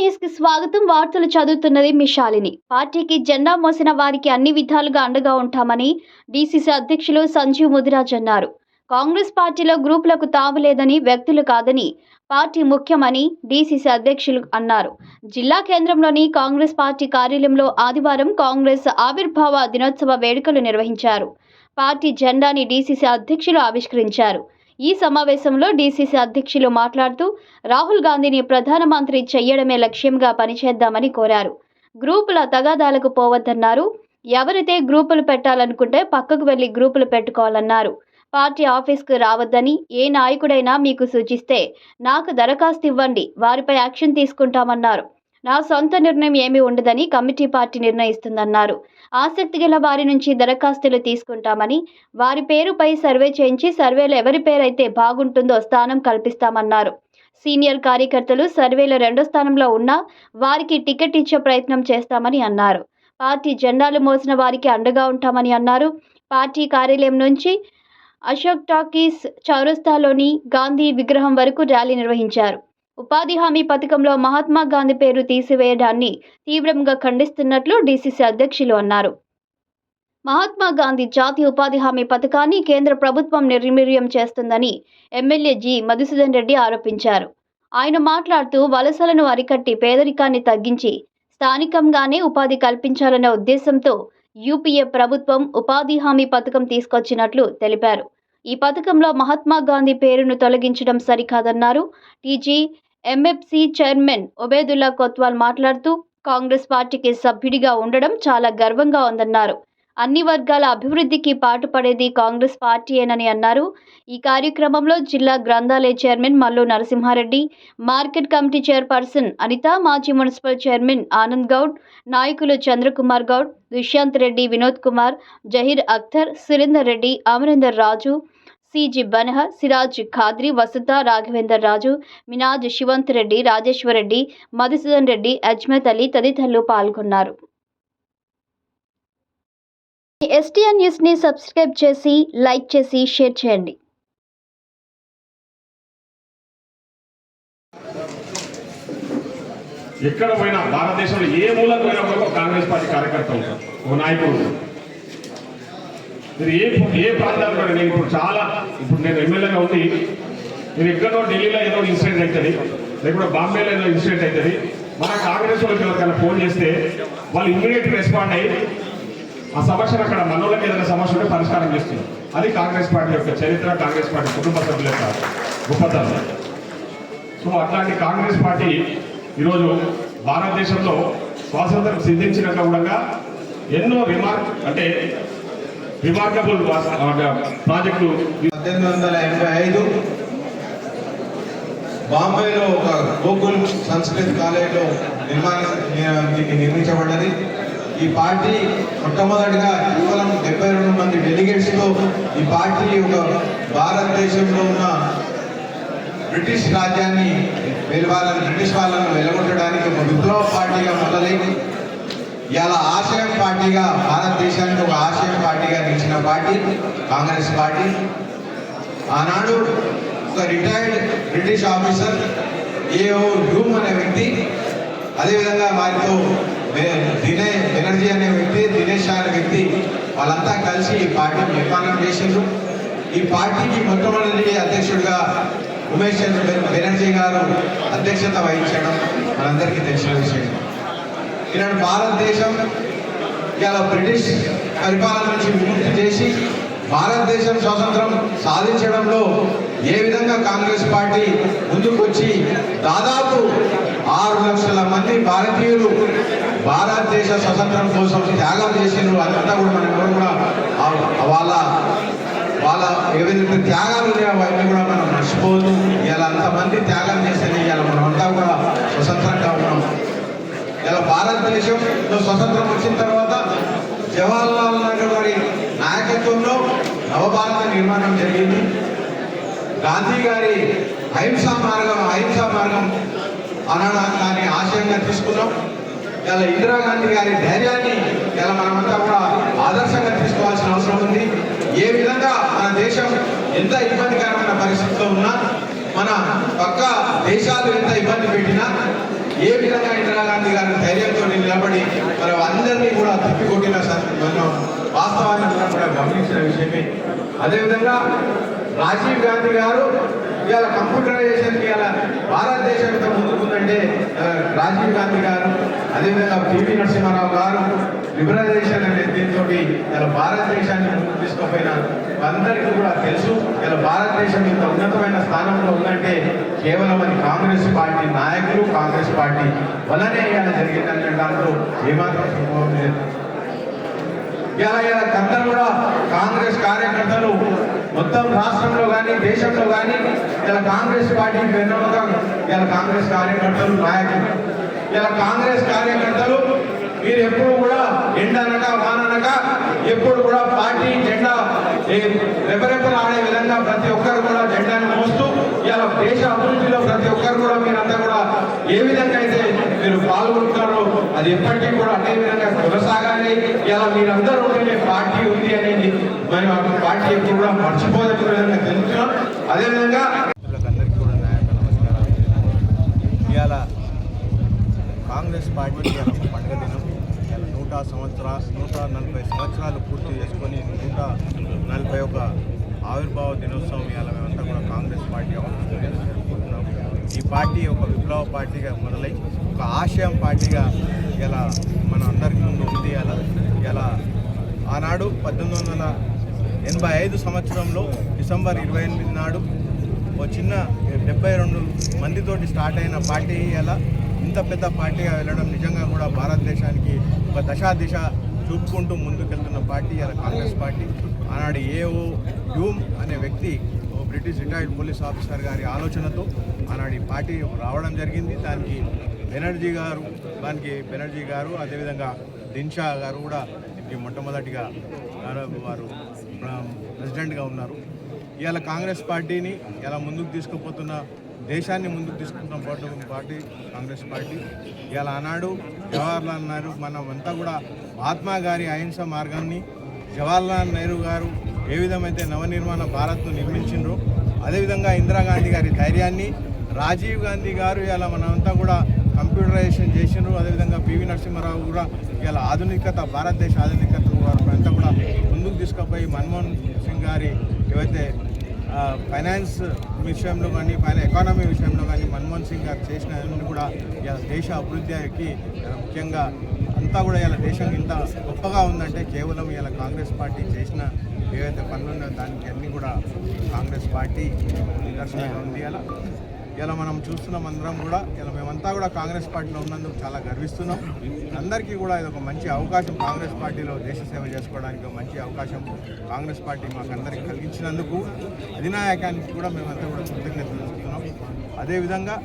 న్యూస్కి స్వాగతం. వార్తలు చదువుతున్నది మిషాలిని పార్టీకి జెండా మోసిన వారికి అన్ని విధాలుగా అండగా ఉంటామని డీసీసీ అధ్యక్షులు సంజీవ్ ముదిరాజ్ అన్నారు. కాంగ్రెస్ పార్టీలో గ్రూపులకు తావు లేదని వ్యక్తులు కాదని పార్టీ ముఖ్యమని డీసీసీ అధ్యక్షులు అన్నారు. జిల్లా కేంద్రంలోని కాంగ్రెస్ పార్టీ కార్యాలయంలో ఆదివారం కాంగ్రెస్ ఆవిర్భావ దినోత్సవ వేడుకలు నిర్వహించారు. పార్టీ జెండాని డీసీసీ అధ్యక్షులు ఆవిష్కరించారు. ఈ సమావేశంలో డీసీసీ అధ్యక్షులు మాట్లాడుతూ రాహుల్ గాంధీని ప్రధానమంత్రి చెయ్యడమే లక్ష్యంగా పనిచేద్దామని కోరారు. గ్రూపుల తగాదాలకు పోవద్దన్నారు. ఎవరైతే గ్రూపులు పెట్టాలనుకుంటే పక్కకు వెళ్ళి గ్రూపులు పెట్టుకోవాలన్నారు. పార్టీ ఆఫీస్కు రావద్దని ఏ నాయకుడైనా మీకు సూచిస్తే నాకు దరఖాస్తు ఇవ్వండి వారిపై యాక్షన్ తీసుకుంటామన్నారు. నా సొంత నిర్ణయం ఏమీ ఉండదని కమిటీ పార్టీ నిర్ణయిస్తుందన్నారు. ఆసక్తి గల వారి నుంచి దరఖాస్తులు తీసుకుంటామని వారి పేరుపై సర్వే చేయించి సర్వేలో ఎవరి పేరైతే బాగుంటుందో స్థానం కల్పిస్తామన్నారు. సీనియర్ కార్యకర్తలు సర్వేలో రెండో స్థానంలో ఉన్నా వారికి టికెట్ ఇచ్చే ప్రయత్నం చేస్తామని అన్నారు. పార్టీ జెండాలు మోసిన వారికి అండగా ఉంటామని అన్నారు. పార్టీ కార్యాలయం నుంచి అశోక్ టాకీస్ చౌరస్తాలోని గాంధీ విగ్రహం వరకు ర్యాలీ నిర్వహించారు. ఉపాధి హామీ పథకంలో మహాత్మా గాంధీ పేరు తీసివేయడాన్ని తీవ్రంగా ఖండిస్తున్నట్లు డీసీసీ అధ్యక్షులు అన్నారు. మహాత్మా గాంధీ జాతీయ ఉపాధి హామీ పథకాన్ని కేంద్ర ప్రభుత్వం నిర్వీర్యం చేస్తుందని ఎమ్మెల్యే జి. మధుసూదన్ రెడ్డి ఆరోపించారు. ఆయన మాట్లాడుతూ వలసలను అరికట్టి పేదరికాన్ని తగ్గించి స్థానికంగానే ఉపాధి కల్పించాలనే ఉద్దేశంతో యూపీఏ ప్రభుత్వం ఉపాధి హామీ పథకం తీసుకొచ్చినట్లు తెలిపారు. ఈ పథకంలో మహాత్మా గాంధీ పేరును తొలగించడం సరికాదన్నారు. TG MFC chairman Obaidullah Kotwal మాట్లాడుతూ కాంగ్రెస్ పార్టీకి సభ్యుడిగా ఉండడం చాలా గర్వంగా ఉందన్నారు. అన్ని వర్గాల అభివృద్ధికి పాటుపడేది కాంగ్రెస్ పార్టీయేనని అన్నారు. ఈ కార్యక్రమంలో జిల్లా గ్రంథాలయ chairman Mallu Narasimhareddy market committee chairperson Anitha మాజీ మున్సిపల్ చైర్మన్ ఆనంద్ గౌడ్ నాయకులు చంద్రకుమార్ గౌడ్ దుష్యంత్ రెడ్డి వినోద్ కుమార్ జహీర్ అఖ్తర్ సురేందర్ రెడ్డి అమరేందర్ రాజు సిజి బనహ సిరాజ్ ఖాద్రి వసంత రాఘవేందర్ రాజు మినాజ్ శివంత్ రెడ్డి రాజేశ్వర్ రెడ్డి మధుసూదన్ రెడ్డి అజ్మత్ అలీ తదితరులు పాల్గొన్నారు. ఎస్టీఎన్ న్యూస్ని సబ్స్క్రైబ్ చేసి లైక్ చేసి షేర్ చేయండి. ఎక్కడ పోయినా భారతదేశంలో ఏ మూలకు పోయినా కూడా కాంగ్రెస్ పార్టీ కార్యకర్త ఉంటారు ఒక నాయకుడు మీరు ఏ ఏ ప్రాంతాలు కూడా నేను ఇప్పుడు చాలా ఇప్పుడు నేను ఎమ్మెల్యేగా ఉంది నేను ఎక్కడో ఢిల్లీలో ఏదో ఇన్సిడెంట్ అవుతుంది లేకపోతే బాంబేలో ఏదో ఇన్సిడెంట్ అవుతుంది మన కాంగ్రెస్ వాళ్ళకి ఎవరికైనా ఫోన్ చేస్తే వాళ్ళు ఇమ్మీడియట్ రెస్పాండ్ అయ్యి ఆ సమస్యను అక్కడ మనోళ్ళకి ఏదైనా సమస్య ఉంటే పరిష్కారం చేస్తుంది. అది కాంగ్రెస్ పార్టీ యొక్క చరిత్ర కాంగ్రెస్ పార్టీ కుటుంబ సభ్యుల యొక్క గొప్పతనం. సో అట్లాంటి కాంగ్రెస్ పార్టీ ఈరోజు భారతదేశంలో స్వాతంత్రం సిద్ధించినాక కూడా ఎన్నో రిమార్క్ అంటే రిమార్కబుల్ ప్రాజెక్టు పద్దెనిమిది వందల ఎనభై ఐదు బాంబేలో ఒక గోకుల్ సంస్కృత్ కాలేజ్లో నిర్మాణ దీనికి నిర్మించబడ్డది. ఈ పార్టీ మొట్టమొదటిగా కేవలం డెబ్బై రెండు మంది డెలిగేట్స్తో ఈ పార్టీ ఒక భారతదేశంలో ఉన్న బ్రిటిష్ రాజ్యాన్ని వెలవాలని బ్రిటిష్ వాళ్ళను వెలగొట్టడానికి ఒక విప్లవ పార్టీగా మొదలైంది ఇలా ఆశయం పార్టీగా భారతదేశానికి ఒక ఆశయం పార్టీగా నిలిచిన పార్టీ కాంగ్రెస్ పార్టీ. ఆనాడు ఒక retired British officer AO Hume అనే వ్యక్తి అదేవిధంగా వారితో దినే బెనర్జీ అనే వ్యక్తి దినేష్ షా అనే వ్యక్తి వాళ్ళంతా కలిసి ఈ పార్టీ నిర్మాణం చేసిండ్రు. ఈ పార్టీకి మొట్టమొదటి అధ్యక్షుడిగా ఉమేష్ చంద్ర బెనర్జీ గారు అధ్యక్షత వహించడం మనందరికీ తెలిసిన విషయం. ఈనాడు భారతదేశం ఇవాళ బ్రిటిష్ పరిపాలన నుంచి విముక్తి చేసి భారతదేశం స్వాతంత్రం సాధించడంలో ఏ విధంగా కాంగ్రెస్ పార్టీ ముందుకొచ్చి దాదాపు ఆరు లక్షల మంది భారతీయులు భారతదేశ స్వతంత్రం కోసం త్యాగం చేసినారు అదంతా కూడా మనం ఎవరు కూడా వాళ్ళ వాళ్ళ ఏవైతే త్యాగాలు ఉన్నాయో అవన్నీ కూడా మనం మర్చిపోదు ఇలా అంతమంది త్యాగం చేసేది ఇలా మనమంతా కూడా స్వతంత్రంగా ఉన్నాం ఇలా భారతదేశంలో స్వతంత్రం వచ్చిన తర్వాత జవహర్లాల్ నెహ్రూ గారి నాయకత్వంలో నవభారత నిర్మాణం జరిగింది. గాంధీ గారి అహింసా మార్గం అహింసా మార్గం అనడా దాన్ని ఆశయంగా తీసుకున్నాం. ఇలా ఇందిరాగాంధీ గారి ధైర్యాన్ని ఇలా మనమంతా కూడా ఆదర్శంగా తీసుకోవాల్సిన అవసరం ఉంది. ఏ విధంగా మన దేశం ఎంత ఇబ్బందికరమైన పరిస్థితిలో ఉన్నా మన పక్క దేశాలు ఎంత ఇబ్బంది పెట్టినా ఏ విధంగా ఇందిరాగాంధీ గారి ధైర్యంతో నిలబడి మరి అందరినీ కూడా తిప్పికొట్టిన మనం వాస్తవాన్ని కూడా గమనించిన విషయమే. అదేవిధంగా రాజీవ్ గాంధీ గారు ఇవాళ కంప్యూటరైజేషన్ ఇవాళ భారతదేశం ఇంత ముందుకుందంటే రాజీవ్ గాంధీ గారు అదేవిధంగా పివి నరసింహారావు గారు లిబరలైజేషన్ అనే దీంతో ఇలా భారతదేశాన్ని ముందుకు తీసుకుపోయిన అందరికీ కూడా తెలుసు ఇలా భారతదేశం ఇంత ఉన్నతమైన స్థానంలో ఉందంటే కేవలం అది కాంగ్రెస్ పార్టీ నాయకులు కాంగ్రెస్ పార్టీ వలనే ఇలా జరిగిందనే దాంట్లో ఏమాత్రం సంభవం లేదు. ఇలా ఇలా అందరూ కూడా కాంగ్రెస్ కార్యకర్తలు మొత్తం రాష్ట్రంలో కానీ దేశంలో కానీ ఇలా కాంగ్రెస్ పార్టీ వెన్నెముక ఇలా కాంగ్రెస్ కార్యకర్తలు నాయకులు. ఇలా కాంగ్రెస్ కార్యకర్తలు మీరు ఎప్పుడు కూడా ఎండనక వాననక ఎప్పుడు కూడా పార్టీ జెండా రెపరెపలు ఆడే విధంగా ప్రతి ఒక్కరు కూడా జెండాను మోస్తూ ఇలా దేశ అభివృద్ధిలో ప్రతి ఒక్కరు కూడా మీరంతా కూడా ఏ విధంగా అయితే మీరు పాల్గొంటున్నారో అది ఎప్పటికీ కూడా అదే విధంగా కొనసాగాలి. ఇలా మీరందరూ ఉండే పార్టీ ఉంది అనేది మరి ఆ పార్టీ ఎప్పుడు కూడా మర్చిపోదని విధంగా తెలుస్తున్నాం. అదేవిధంగా కూడా ఇవాళ కాంగ్రెస్ పార్టీ పండుగ దినం. సంవత్సరాల నూట నలభై సంవత్సరాలు పూర్తి చేసుకొని నూట నలభై ఒక ఆవిర్భావ దినోత్సవం ఇవాళ మేమంతా కూడా కాంగ్రెస్ పార్టీ ఆఫీస్లో జరుపుకుంటున్నాం. ఈ పార్టీ ఒక విప్లవ పార్టీగా మొదలై ఒక ఆశయం పార్టీగా ఇలా మన అందరికీ ముందు ఉంది. ఇలా ఇలా ఆనాడు పద్దెనిమిది వందల ఎనభై ఐదు సంవత్సరంలో డిసెంబర్ ఇరవై ఎనిమిది నాడు ఓ చిన్న డెబ్బై రెండు మందితోటి స్టార్ట్ అయిన పార్టీ ఇలా ఇంత పెద్ద పార్టీగా వెళ్ళడం నిజంగా కూడా భారతదేశానికి ఒక దశా దిశ చూపుకుంటూ ముందుకెళ్తున్న పార్టీ ఇలా కాంగ్రెస్ పార్టీ. ఆనాడు ఏఓ హ్యూమ్ అనే వ్యక్తి ఓ బ్రిటిష్ రిటైర్డ్ పోలీస్ ఆఫీసర్ గారి ఆలోచనతో ఆనాడు ఈ పార్టీ రావడం జరిగింది. దానికి బెనర్జీ గారు దానికి బెనర్జీ గారు అదేవిధంగా దిన్షా గారు కూడా దీనికి మొట్టమొదటిగా వారు- ప్రెసిడెంట్గా ఉన్నారు. ఇవాళ కాంగ్రెస్ పార్టీని ఇలా ముందుకు తీసుకుపోతున్న దేశాన్ని ముందుకు తీసుకుంటున్న పార్టీ పార్టీ కాంగ్రెస్ పార్టీ. ఇలా ఆనాడు జవహర్లాల్ నెహ్రూ మనమంతా కూడా మహాత్మా గారి అహింస మార్గాన్ని జవహర్లాల్ నెహ్రూ గారు ఏ విధమైతే నవనిర్మాణ భారత్ను నిర్మించిండ్రో అదేవిధంగా ఇందిరాగాంధీ గారి ధైర్యాన్ని రాజీవ్ గాంధీ గారు ఇలా మనమంతా కూడా కంప్యూటరైజేషన్ చేసిండ్రు. అదేవిధంగా పివి నరసింహారావు కూడా ఇలా ఆధునికత భారతదేశ ఆధునికత వారు అంతా కూడా ముందుకు తీసుకుపోయి మన్మోహన్ సింగ్ గారి ఏవైతే ఫైనాన్స్ విషయంలో కానీ పైన ఎకానమీ విషయంలో కానీ మన్మోహన్ సింగ్ గారు చేసిన కూడా ఇలా దేశ అభివృద్ధికి ముఖ్యంగా అంతా కూడా ఇలా దేశం ఇంత గొప్పగా ఉందంటే కేవలం ఇలా కాంగ్రెస్ పార్టీ చేసిన ఏవైతే పనులు ఉన్నాయో దానికి అన్నీ కూడా కాంగ్రెస్ పార్టీ నిదర్శనంగా ఉంది అలా ఇలా మనం చూస్తున్నాం అందరం కూడా ఇలా మేమంతా కూడా కాంగ్రెస్ పార్టీలో ఉన్నందుకు చాలా గర్విస్తున్నాం. అందరికీ కూడా ఇది ఒక మంచి అవకాశం కాంగ్రెస్ పార్టీలో దేశ సేవ చేసుకోవడానికి మంచి అవకాశం కాంగ్రెస్ పార్టీ మాకు అందరికీ కలిగించినందుకు అధినాయకానికి కూడా మేమంతా కూడా కృతజ్ఞతలు చూస్తున్నాం అదేవిధంగా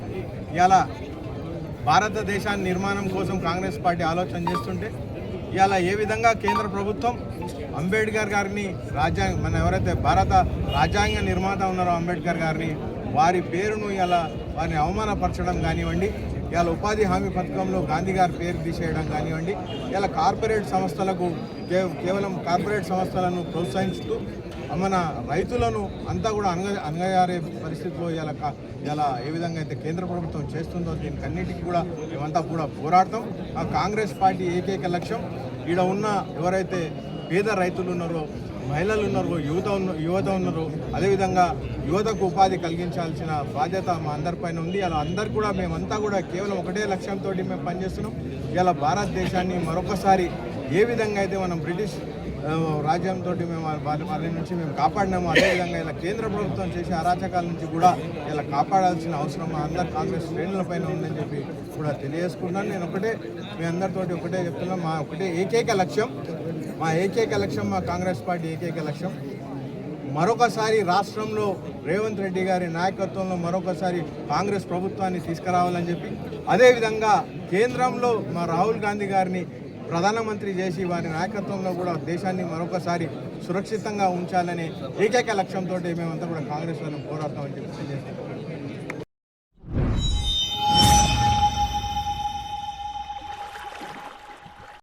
ఇలా భారతదేశాన్ని నిర్మాణం కోసం కాంగ్రెస్ పార్టీ ఆలోచన చేస్తుంటే ఇవాళ ఏ విధంగా కేంద్ర ప్రభుత్వం అంబేద్కర్ గారిని రాజ్యాంగ మన ఎవరైతే భారత రాజ్యాంగ నిర్మాత ఉన్నారో అంబేద్కర్ గారిని వారి పేరును ఇలా వారిని అవమానపరచడం కానివ్వండి ఇలా ఉపాధి హామీ పథకంలో గాంధీ గారి పేరు తీసేయడం కానివ్వండి ఇలా కార్పొరేట్ సంస్థలకు కే కేవలం కార్పొరేట్ సంస్థలను ప్రోత్సహిస్తూ మన రైతులను అంతా కూడా అనగ అనగయారే పరిస్థితిలో ఇలా ఇలా ఏ విధంగా అయితే కేంద్ర ప్రభుత్వం చేస్తుందో దీనికి అన్నిటికీ కూడా మేమంతా కూడా పోరాడతాం. ఆ కాంగ్రెస్ పార్టీ ఏకైక లక్ష్యం ఈడ ఉన్న ఎవరైతే పేద రైతులు ఉన్నారో మహిళలు ఉన్నారు యువత ఉన్న యువత ఉన్నారు. అదేవిధంగా యువతకు ఉపాధి కలిగించాల్సిన బాధ్యత మా అందరిపైన ఉంది. అలా అందరు కూడా మేమంతా కూడా కేవలం ఒకటే లక్ష్యంతో మేము పనిచేస్తున్నాం. ఇలా భారతదేశాన్ని మరొకసారి ఏ విధంగా అయితే మనం బ్రిటిష్ రాజ్యంతో మేము వారి నుంచి మేము కాపాడినాము అదేవిధంగా ఇలా కేంద్ర ప్రభుత్వం చేసే అరాచకాల నుంచి కూడా ఇలా కాపాడాల్సిన అవసరం మా అందరు కాంగ్రెస్ శ్రేణులపైన ఉందని చెప్పి కూడా తెలియజేసుకున్నాను నేను ఒకటే మీ అందరితోటి ఒకటే చెప్తున్నాను మా ఒకటే ఏకైక లక్ష్యం మా ఏకైక లక్ష్యం మా కాంగ్రెస్ పార్టీ ఏకైక లక్ష్యం. మరొకసారి రాష్ట్రంలో రేవంత్ రెడ్డి గారి నాయకత్వంలో మరొకసారి కాంగ్రెస్ ప్రభుత్వాన్ని తీసుకురావాలని చెప్పి అదేవిధంగా కేంద్రంలో మా రాహుల్ గాంధీ గారిని ప్రధానమంత్రి చేసి వారి నాయకత్వంలో కూడా దేశాన్ని మరొకసారి సురక్షితంగా ఉంచాలనే ఏకైక లక్ష్యంతో మేమంతా కూడా కాంగ్రెస్ వాళ్ళని పోరాడతామని చెప్పి